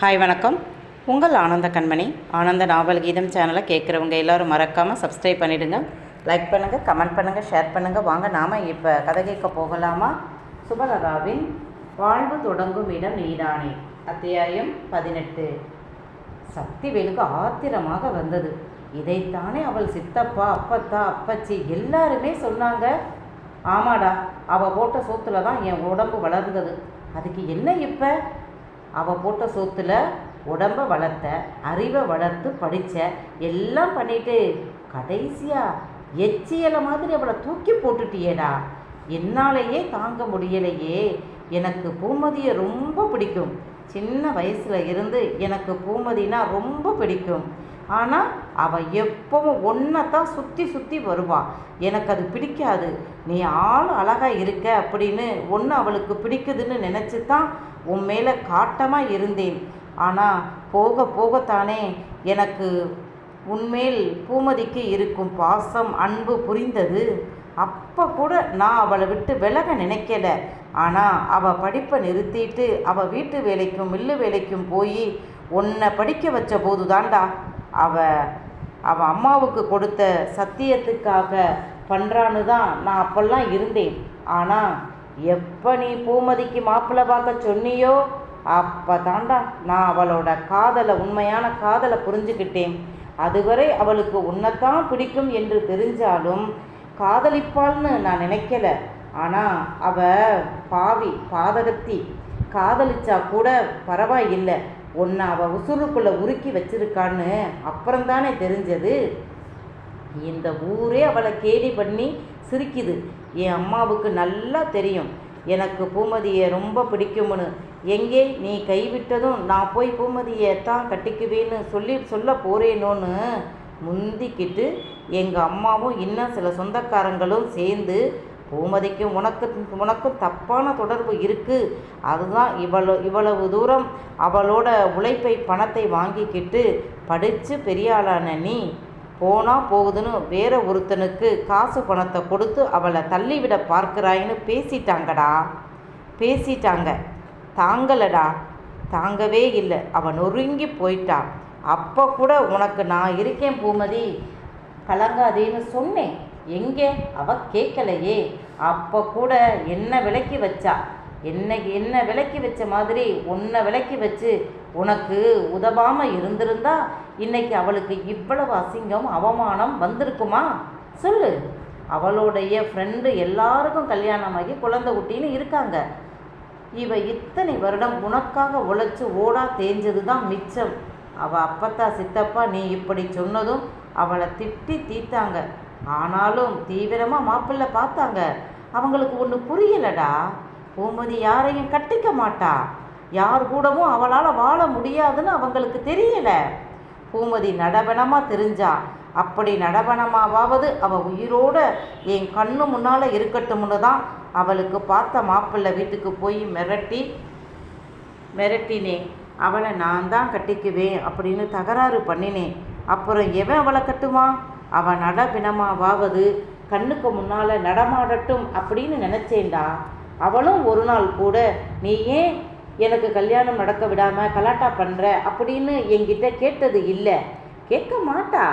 Hi வணக்கம். உங்கள் ஆனந்த கண்மணி. ஆனந்த நாவல் கீதம் சேனலை கேட்குறவங்க எல்லாரும் மறக்காமல் சப்ஸ்கிரைப் பண்ணிவிடுங்க லைக் பண்ணுங்கள் கமெண்ட் பண்ணுங்கள் ஷேர் பண்ணுங்கள் வாங்க நாம் இப்போ கதை கேட்க போகலாமா? சுபலதாவின் வாழ்வு தொடங்கும் இடம் நீதானே அத்தியாயம் பதினெட்டு. சக்திவேலுக்கு ஆத்திரமாக வந்தது. இதைத்தானே அவள் சித்தப்பா அப்பத்தா அப்பச்சி எல்லாருமே சொன்னாங்க. ஆமாடா அவள் போட்ட சோத்துல தான் என் உடம்பு வளர்ந்தது. அதுக்கு என்ன இப்போ? அவள் போட்ட சொத்தில் உடம்ப வளர்த்த அறிவை வளர்த்து படித்த எல்லாம் பண்ணிட்டு கடைசியாக எச்சியலை மாதிரி அவளை தூக்கி போட்டுட்டியேடா. என்னாலேயே தாங்க முடியலையே. எனக்கு பூமதியை ரொம்ப பிடிக்கும். சின்ன வயசில் இருந்து எனக்கு பூமதினா ரொம்ப பிடிக்கும். ஆனால் அவள் எப்பவும் ஒன்றைத்தான் சுற்றி சுற்றி வருவாள் எனக்கு அது பிடிக்காது. நீ ஆள் அழகாக இருக்க அப்படின்னு ஒன்று அவளுக்கு பிடிக்குதுன்னு நினச்சி தான் உன் மேலே காட்டமாக இருந்தேன். ஆனால் போக போகத்தானே எனக்கு உன்மேல் பூமதிக்கு இருக்கும் பாசம் அன்பு புரிந்தது. அப்போ கூட நான் அவளை விட்டு விலக நினைக்கல. ஆனால் அவள் படிப்பை நிறுத்திட்டு அவள் வீட்டு வேலைக்கும் மில்லு வேலைக்கும் போய் உன்னை படிக்க வச்ச போது தான்டா அவ அவ அம்மாவுக்கு கொடுத்த சத்தியத்துக்காக பண்ணுறான்னு தான் நான் அப்பெல்லாம் இருந்தேன். ஆனால் எப்போ நீ பூமதிக்கு மாப்பிள்ளை பார்க்க சொன்னியோ அப்போ தாண்டா நான் அவளோட காதலை உண்மையான காதலை புரிஞ்சுக்கிட்டேன். அதுவரை அவளுக்கு உன்னைத்தான் பிடிக்கும் என்று தெரிஞ்சாலும் காதலிப்பாள்னு நான் நினைக்கல. ஆனால் அவ பாவி பாதகத்தி. காதலிச்சா கூட பரவாயில்லை. ஒன்று அவள் உசுருக்குள்ளே உருக்கி வச்சிருக்கான்னு அப்புறம்தானே தெரிஞ்சது. இந்த ஊரே அவளை கேலி பண்ணி சிரிக்குது. என் அம்மாவுக்கு நல்லா தெரியும். எனக்கு பூமதியை ரொம்ப பிடிக்கும்னு. எங்கே நீ கைவிட்டதும் நான் போய் பூமதியை தான் கட்டிக்குவேன்னு சொல்லி சொல்ல போகிறேனோன்னு முந்திக்கிட்டு எங்கள் அம்மாவும் இன்னும் சில சொந்தக்காரங்களும் சேர்ந்து பூமதிக்கும் உனக்கு உனக்கும் தப்பான தொடர்பு இருக்குது அதுதான் இவ்வளோ இவ்வளவு தூரம் அவளோட உழைப்பை பணத்தை வாங்கிக்கிட்டு படித்து பெரிய ஆளான நீ. போனால் போகுதுன்னு வேற ஒருத்தனுக்கு காசு பணத்தை கொடுத்து அவளை தள்ளிவிட பார்க்குறாயின்னு பேசிட்டாங்கடா. பேசிட்டாங்க. தாங்கலடா. தாங்கவே இல்லை. அவன் நொறுங்கி போயிட்டா. அப்போ கூட உனக்கு நான் இருக்கேன் பூமதி. கலங்காதேன்னு சொன்னேன். எங்கே? அவ கேட்கலையே. அப்போ கூட என்ன விலக்கி வச்சா? என்ன என்ன விலக்கி வச்ச மாதிரி உன்னை விலக்கி வச்சு உனக்கு உதவாமல் இருந்திருந்தா இன்னைக்கு அவளுக்கு இவ்வளவு அசிங்கம் அவமானம் வந்திருக்குமா? சொல்லு. அவளுடைய ஃப்ரெண்டு எல்லாருக்கும் கல்யாணமாகி குழந்தை குட்டின்னு இருக்காங்க. இவ இத்தனை வருடம் உனக்காக உழைச்சி ஓடா தேஞ்சது தான் மிச்சம். அவள் அப்பத்தா சித்தப்பா நீ இப்படி சொன்னதும் அவளை திட்டி தீத்தாங்க ஆனாலும் தீவிரமாக மாப்பிள்ளை பார்த்தாங்க. அவங்களுக்கு ஒன்று புரியலடா. பூமதி யாரையும் கட்டிக்க மாட்டா. யார் கூடவும் அவளால் வாழ முடியாதுன்னு அவங்களுக்கு தெரியலை. பூமதி நடபணமாக தெரிஞ்சா. அப்படி நடபணமாவது அவள் உயிரோட என் கண்ணு முன்னால் இருக்கட்டும்னு தான் அவளுக்கு பார்த்த மாப்பிள்ளை வீட்டுக்கு போய் மிரட்டி மிரட்டினேன் அவளை நான் தான் கட்டிக்குவேன் அப்படின்னு தகராறு பண்ணினேன். அப்புறம் எவன் அவளை கட்டுவான் அவன் நடபிணமாவது கண்ணுக்கு முன்னால் நடமாடட்டும் அப்படின்னு நினச்சேன்டா. அவளும் ஒரு நாள் கூட நீ ஏன் எனக்கு கல்யாணம் நடக்க விடாமல் கலாட்டா பண்ணுற அப்படின்னு என்கிட்ட கேட்டது இல்லை. கேட்க மாட்டா.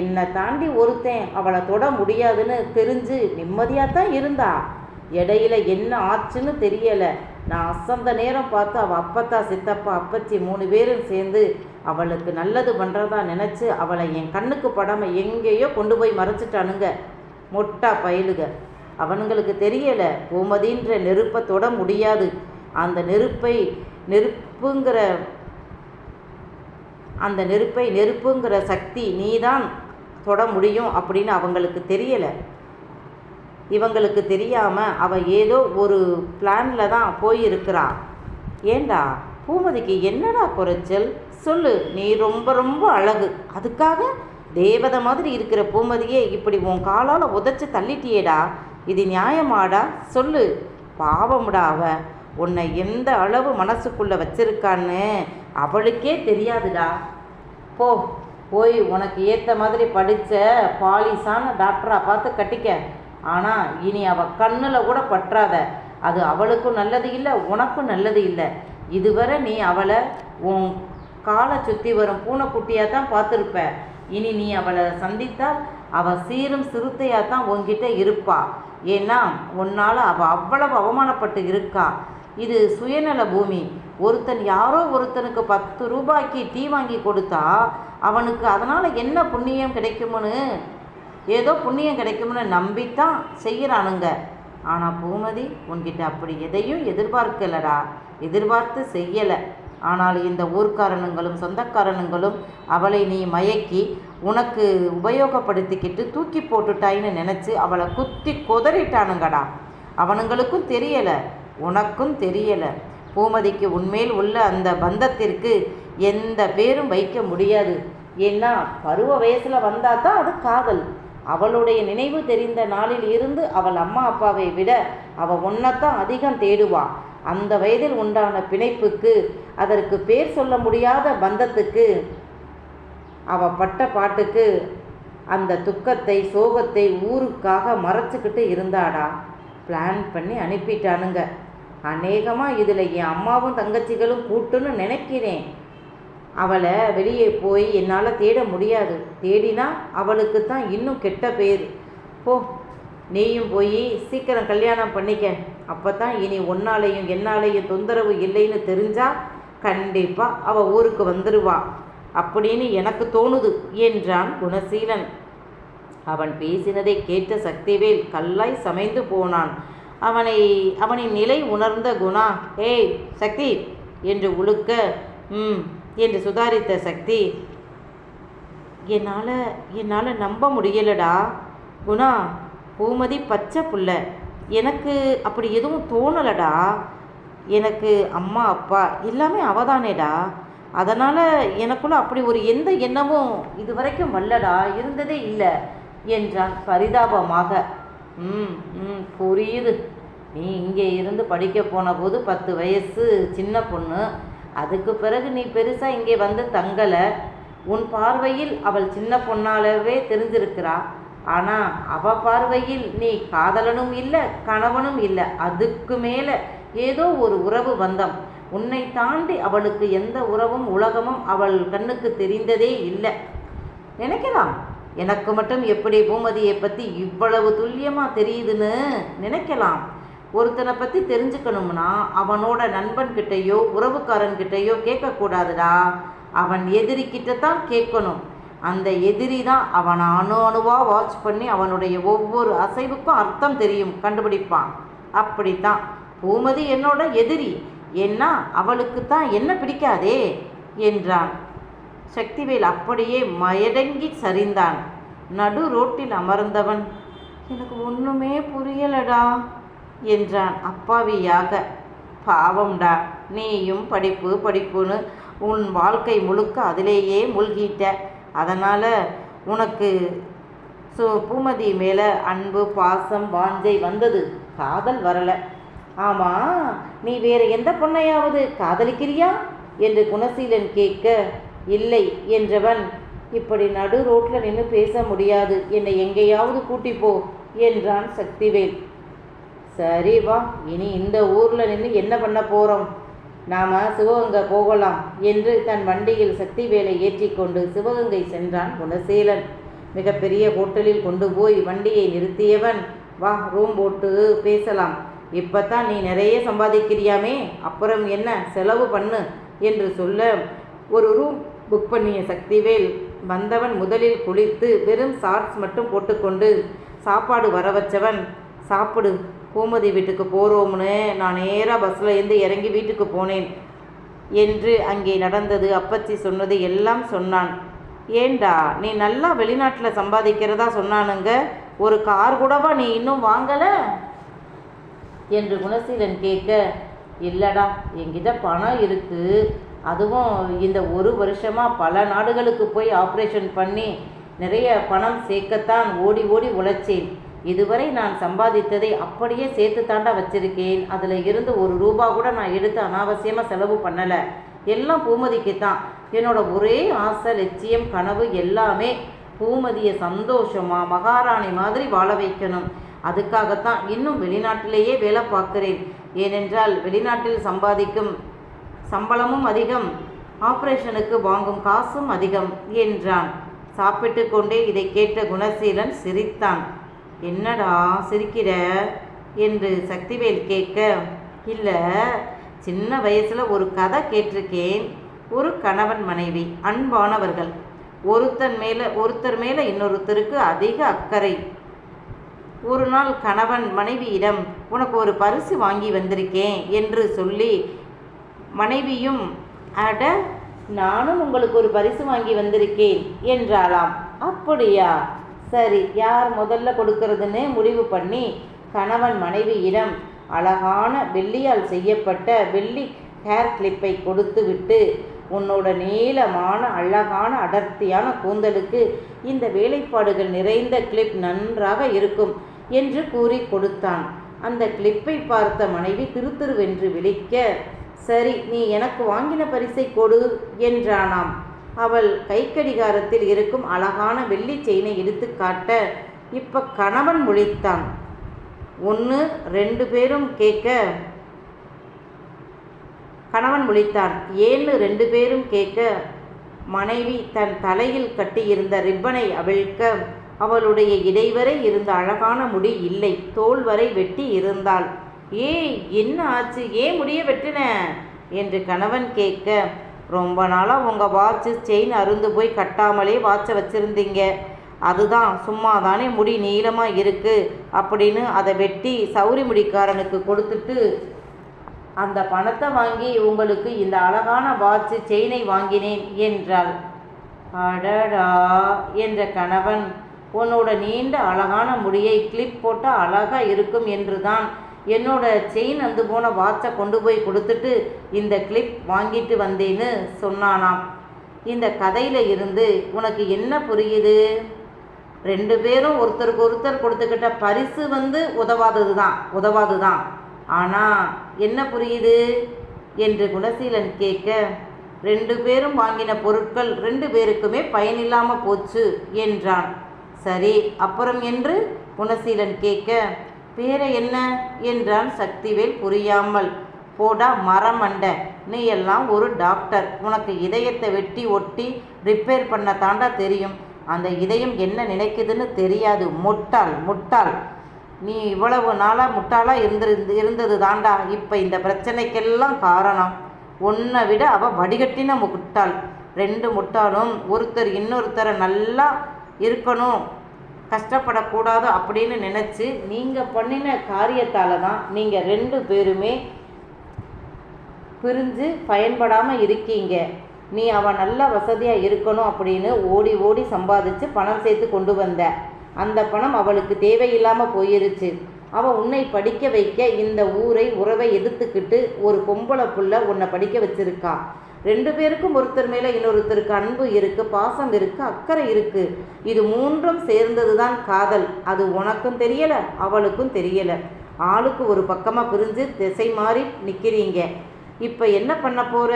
என்னை தாண்டி ஒருத்தன் அவளை தொட முடியாதுன்னு தெரிஞ்சு நிம்மதியாக தான் இருந்தா. இடையில என்ன ஆச்சுன்னு தெரியலை. நான் அசந்த நேரம் பார்த்து அவள் அப்பத்தா சித்தப்பா அப்பச்சி மூணு பேரும் சேர்ந்து அவளுக்கு நல்லது பண்ணுறதா நினச்சி அவளை என் கண்ணுக்கு படாமல் எங்கேயோ கொண்டு போய் மறைச்சிட்டானுங்க. மொட்டா பயிலுக. அவனுங்களுக்கு தெரியலை பூமதின்ற நெருப்பை தொட முடியாது. அந்த நெருப்பை நெருப்புங்கிற அந்த நெருப்பை நெருப்புங்கிற சக்தி நீதான் தொட முடியும் அப்படின்னு அவங்களுக்கு தெரியலை. இவங்களுக்கு தெரியாமல் அவள் ஏதோ ஒரு பிளானில் தான் போயிருக்கிறா. ஏண்டா? பூமதிக்கு என்னடா குறைச்சல்? சொல்லு நீ ரொம்ப ரொம்ப அழகு. அதுக்காக தேவதை மாதிரி இருக்கிற பூமதியே இப்படி உன் காலால் உதச்சி தள்ளிட்டியேடா. இது நியாயமாடா? சொல்லு. பாவம்டா அவ. உன்னை எந்த அளவு மனசுக்குள்ளே வச்சிருக்கான்னு அவளுக்கே தெரியாதுடா. போ போய் உனக்கு ஏற்ற மாதிரி படித்த பாலிசான டாக்டராக பார்த்து கட்டிக்க. ஆனால் இனி அவள் கண்ணில் கூட பற்றாத. அது அவளுக்கும் நல்லது இல்லை உனக்கும் நல்லது இல்லை. இதுவரை நீ அவளை உன் காலை சுற்றி வரும் பூனைக்குட்டியாக தான் பார்த்துருப்ப. இனி நீ அவளை சந்தித்தால் அவள் சீரும் சிறுத்தையாக தான் உன்கிட்ட இருப்பா. ஏன்னா உன்னால் அவள் அவ்வளவு அவமானப்பட்டு இருக்கா. இது சுயநல பூமி. ஒருத்தன் யாரோ ஒருத்தனுக்கு பத்து ரூபாய்க்கு டீ வாங்கி கொடுத்தா அவனுக்கு அதனால் என்ன புண்ணியம் கிடைக்கும்னு? ஏதோ புண்ணியம் கிடைக்கும்னு நம்பித்தான் செய்கிறானுங்க ஆனால் பூமதி உன்கிட்ட அப்படி எதையும் எதிர்பார்க்கலடா. எதிர்பார்த்து செய்யலை. ஆனால் இந்த ஊர்க்காரனுங்களும் சொந்தக்காரனுங்களும் அவளை நீ மயக்கி உனக்கு உபயோகப்படுத்திக்கிட்டு தூக்கி போட்டுட்டாயின்னு நினச்சி அவளை குத்தி கொதறிட்டானுங்கடா. அவனுங்களுக்கும் தெரியலை உனக்கும் தெரியலை. பூமதிக்கு உண்மையில் உள்ள அந்த பந்தத்திற்கு எந்த பேரும் வைக்க முடியாது. ஏன்னா பருவ வயசில் வந்தால் தான் அது காதல். அவளுடைய நினைவு தெரிந்த நாளில் இருந்து அவள் அம்மா அப்பாவை விட அவள் ஒன்றைத்தான் அதிகம் தேடுவா. அந்த வயதில் உண்டான பிணைப்புக்கு அதற்கு பேர் சொல்ல முடியாத பந்தத்துக்கு அவ பட்ட பாட்டுக்கு அந்த துக்கத்தை சோகத்தை ஊருக்காக மறைச்சிக்கிட்டு இருந்தாடா. பிளான் பண்ணி அனுப்பிட்டானுங்க. அநேகமாக இதில் என் அம்மாவும் தங்கச்சிகளும் கூட்டுன்னு நினைக்கிறேன். அவளை வெளியே போய் என்னால் தேட முடியாது. தேடினா அவளுக்கு தான் இன்னும் கெட்ட பேர். போ நீயும் போய் சீக்கிரம் கல்யாணம் பண்ணிக்க. அப்போ தான் இனி ஒன்னாலையும் என்னாலையும் தொந்தரவு இல்லைன்னு தெரிஞ்சால் கண்டிப்பாக அவள் ஊருக்கு வந்துடுவா அப்படின்னு எனக்கு தோணுது என்றான் குணசீலன். அவன் பேசினதை கேட்ட சக்திவேல் கல்லாய் சமைந்து போனான். அவனை அவனின் நிலை உணர்ந்த குணா ஏய் சக்தி! என்று உழுக்க ம் என்று சுதாரித்த சக்தி என்னால் என்னால் நம்ப முடியலடா. குணா பூமதி பச்சை புள்ள. எனக்கு அப்படி எதுவும் தோணலடா. எனக்கு அம்மா அப்பா எல்லாமே அவதானேடா. அதனால் எனக்குள்ள அப்படி ஒரு எந்த எண்ணமும் இது வரைக்கும் வல்லடா இருந்ததே இல்லை என்றான் பரிதாபமாக. ம் ம் புரியுது. நீ இங்கே இருந்து படிக்க போன போது பத்து வயசு சின்ன பொண்ணு. அதுக்கு பிறகு நீ பெருசாக இங்கே வந்து தங்கலை. உன் பார்வையில் அவள் சின்ன பொண்ணாலவே தெரிஞ்சிருக்கிறா. ஆனால் அவ பார்வையில் நீ காதலனும் இல்லை கணவனும் இல்லை. அதுக்கு மேலே ஏதோ ஒரு உறவு பந்தம். உன்னை தாண்டி அவளுக்கு எந்த உறவும் உலகமும் அவள் கண்ணுக்கு தெரிந்ததே இல்லை. நினைக்கலாம். எனக்கு மட்டும் எப்படி பூமதியை பற்றி இவ்வளவு துல்லியமாக தெரியுதுன்னு நினைக்கலாம். ஒருத்தனை பற்றி தெரிஞ்சுக்கணும்னா அவனோட நண்பன்கிட்டயோ உறவுக்காரன்கிட்டயோ கேட்கக்கூடாதுடா. அவன் எதிரிக்கிட்ட தான் கேட்கணும். அந்த எதிரி தான் அவனை அணு அணுவாக வாட்ச் பண்ணி அவனுடைய ஒவ்வொரு அசைவுக்கும் அர்த்தம் தெரியும் கண்டுபிடிப்பான். அப்படித்தான். பூமதி என்னோட எதிரி. ஏன்னா அவளுக்கு தான் என்ன பிடிக்காதே என்றான். சக்திவேல் அப்படியே மயடங்கி சரிந்தான். நடு ரோட்டில் அமர்ந்தவன் எனக்கு ஒன்றுமே புரியலடா என்றான் அப்பாவியாக. பாவம்டா நீயும் படிப்பு படிப்புன்னு உன் வாழ்க்கை முழுக்க அதிலேயே மூழ்கிட்ட. அதனால் உனக்கு சோ பூமதி மேலே அன்பு பாசம் வாஞ்சை வந்தது. காதல் வரலை. ஆமாம் நீ வேற எந்த பொண்ணையாவது காதலிக்கிறியா? என்று குணசீலன் கேட்க இல்லை என்றவன் இப்படி நடு ரோட்டில் நின்று பேச முடியாது. என்னை எங்கேயாவது கூட்டி போ என்றான் சக்திவேல். சரி வா இனி இந்த ஊரில் நின்று என்ன பண்ண போகிறோம் நாம் சிவகங்கை போகலாம் என்று தன் வண்டியில் சக்திவேலை ஏற்றிக்கொண்டு சிவகங்கை சென்றான் குணசீலன். மிகப்பெரிய ஹோட்டலில் கொண்டு போய் வண்டியை நிறுத்தியவன் வா ரூம் போட்டு பேசலாம். இப்போ தான் நீ நிறைய சம்பாதிக்கிறியாமே அப்புறம் என்ன? செலவு பண்ணு என்று சொல்ல ஒரு ரூம் புக் பண்ணிய சக்திவேல் வந்தவன் முதலில் குளித்து வெறும் ஷார்ட்ஸ் மட்டும் போட்டுக்கொண்டு சாப்பாடு வர வச்சவன் சாப்பிடு பூமதி வீட்டுக்கு போகிறோம்னு நான் நேராக பஸ்ஸில் இருந்து இறங்கி வீட்டுக்கு போனேன் என்று அங்கே நடந்தது. அப்பச்சி சொன்னது எல்லாம் சொன்னான். ஏண்டா நீ நல்லா வெளிநாட்டில் சம்பாதிக்கிறதா சொன்னானுங்க. ஒரு கார் கூடவா நீ இன்னும் வாங்கலை? என்று குணசீலன் கேட்க இல்லைடா என்கிட்ட பணம் இருக்குது அதுவும் இந்த ஒரு வருஷமாக பல நாடுகளுக்கு போய் ஆப்ரேஷன் பண்ணி நிறைய பணம் சேர்க்கத்தான் ஓடி ஓடி உழைச்சேன். இதுவரை நான் சம்பாதித்ததை அப்படியே சேர்த்து தாண்டா வச்சிருக்கேன். அதில் இருந்து ஒரு ரூபா கூட நான் எடுத்து அனாவசியமாக செலவு பண்ணலை. எல்லாம் பூமதிக்கு தான் என்னோட ஒரே ஆசை லட்சியம் கனவு எல்லாமே பூமதியை சந்தோஷமாக மகாராணி மாதிரி வாழ வைக்கணும். அதுக்காகத்தான் இன்னும் வெளிநாட்டிலேயே வேலை பார்க்கிறேன். ஏனென்றால் வெளிநாட்டில் சம்பாதிக்கும் சம்பளமும் அதிகம். ஆபரேஷனுக்கு வாங்கும் காசும் அதிகம் என்றான். சாப்பிட்டு கொண்டே இதை கேட்ட குணசீலன் சிரித்தான். என்னடா சிரிக்கிற? என்று சக்திவேல் கேட்க இல்லை சின்ன வயசில் ஒரு கதை கேட்டிருக்கேன். ஒரு கணவன் மனைவி அன்பானவர்கள். ஒருத்தன் மேலே ஒருத்தர் மேலே இன்னொருத்தருக்கு அதிக அக்கறை. ஒரு நாள் கணவன் மனைவியிடம் உனக்கு ஒரு பரிசு வாங்கி வந்திருக்கேன் என்று சொல்லி மனைவியும் அட நானும் உங்களுக்கு ஒரு பரிசு வாங்கி வந்திருக்கேன் என்றாளாம். அப்படியா? சரி யார் முதல்ல கொடுக்கறதுன்னு முடிவு பண்ணி கணவன் மனைவியிடம் அழகான வெள்ளியால் செய்யப்பட்ட வெள்ளி ஹேர் கிளிப்பை கொடுத்து விட்டு உன்னோட நீளமான அழகான அடர்த்தியான கூந்தலுக்கு இந்த வேலைப்பாடுகள் நிறைந்த கிளிப் நன்றாக இருக்கும். என்று கூறி கொடுத்தான். அந்த கிளிப்பை பார்த்த மனைவி திருத்திருவென்று விழிக்க சரி நீ எனக்கு வாங்கின பரிசை கொடு என்றானாம். அவள் கைக்கடிகாரத்தில் இருக்கும் அழகான வெள்ளி செயினை எடுத்து காட்ட இப்ப கணவன் முழித்தான். ஒன்று ரெண்டு பேரும் கேட்க கணவன் முழித்தான். ஏன்னு ரெண்டு பேரும் கேட்க மனைவி தன் தலையில் கட்டியிருந்த ரிப்பனை அவிழ்க்க அவளுடைய இடைவரை இருந்த அழகான முடி இல்லை. தோல் வரை வெட்டி இருந்தாள். ஏய் என்ன ஆச்சு? ஏன் முடிய வெட்டின? என்று கணவன் கேட்க ரொம்ப நாளாக உங்கள் வாட்ச் செயின் அருந்து போய் கட்டாமலே வாட்சை வச்சுருந்தீங்க. அதுதான் சும்மா தானே முடி நீளமாக இருக்குது அப்படின்னு அதை வெட்டி சௌரி முடிக்காரனுக்கு கொடுத்துட்டு அந்த பணத்தை வாங்கி உங்களுக்கு இந்த அழகான வாட்ச் செயினை வாங்கினேன் என்றாள். அடடா என்ற கணவன் உன்னோட நீண்ட அழகான முடியை கிளிப் போட்டால் அழகாக இருக்கும் என்று தான் என்னோட செயின் வந்து போன வாட்சை கொண்டு போய் கொடுத்துட்டு இந்த கிளிப் வாங்கிட்டு வந்தேன்னு சொன்னானாம். இந்த கதையில் இருந்து உனக்கு என்ன புரியுது? ரெண்டு பேரும் ஒருத்தருக்கு ஒருத்தர் கொடுத்துக்கிட்ட பரிசு வந்து உதவாதது தான் உதவாது தான் ஆனால் என்ன புரியுது? என்று குணசீலன் கேட்க ரெண்டு பேரும் வாங்கின பொருட்கள் ரெண்டு பேருக்குமே பயனில்லாமல் போச்சு என்றான். சரி அப்புறம் என்று குணசீலன் கேட்க பேரை என்ன? என்றான் சக்திவேல் புரியாமல். போடா மரமண்ட நீ எல்லாம் ஒரு டாக்டர். உனக்கு இதயத்தை வெட்டி ஒட்டி ரிப்பேர் பண்ண தாண்டா தெரியும். அந்த இதயம் என்ன நினைக்குதுன்னு தெரியாது. முட்டாள் முட்டாள். நீ இவ்வளவு நாளாக முட்டாளாக இருந்திருந்து இருந்தது தாண்டா. இப்போ இந்த பிரச்சனைக்கெல்லாம் காரணம். உன்னை விட அவள் வடிகட்டின முட்டாள். ரெண்டு முட்டாளும் ஒருத்தர் இன்னொருத்தரை நல்லா இருக்கணும். கஷ்டப்படக்கூடாது அப்படின்னு நினச்சி நீங்கள் பண்ணின காரியத்தால் தான் நீங்கள் ரெண்டு பேருமே பிரிஞ்சு பயன்படாமல் இருக்கீங்க. நீ அவன் நல்ல வசதியாக இருக்கணும் அப்படின்னு ஓடி ஓடி சம்பாதிச்சு பணம் சேர்த்து கொண்டு வந்த. அந்த பணம் அவளுக்கு தேவையில்லாமல் போயிருச்சு. அவள் உன்னை படிக்க வைக்க இந்த ஊரை உறவை எதிர்த்துக்கிட்டு ஒரு பொம்பளை புள்ள உன்னை படிக்க வச்சிருக்கா. ரெண்டு பேருக்கும் ஒருத்தர் மேலே இன்னொருத்தருக்கு அன்பு இருக்கு பாசம் இருக்கு அக்கறை இருக்கு. இது மூன்றும் சேர்ந்தது தான் காதல். அது உனக்கும் தெரியல அவளுக்கும் தெரியல. ஆளுக்கு ஒரு பக்கமாக பிரிஞ்சு திசை மாறி நிற்கிறீங்க இப்போ என்ன பண்ண போற?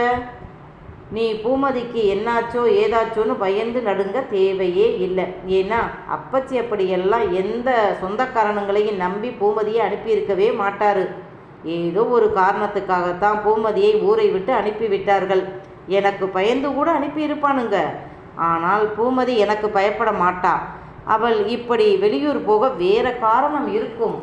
நீ பூமதிக்கு என்னாச்சோ ஏதாச்சோன்னு பயந்து நடுங்க தேவையே இல்லை. ஏன்னா அப்பச்சி அப்படியெல்லாம் எந்த சொந்தக்காரனுங்களையும் நம்பி பூமதியை அனுப்பியிருக்கவே மாட்டாரு. ஏதோ ஒரு காரணத்துக்காகத்தான் பூமதியை ஊரை விட்டு அனுப்பிவிட்டார்கள். எனக்கு பயந்து கூட அனுப்பியிருப்பானுங்க. ஆனால் பூமதி எனக்கு பயப்பட மாட்டா. அவள் இப்படி வெளியூர் போக வேற காரணம் இருக்கும்.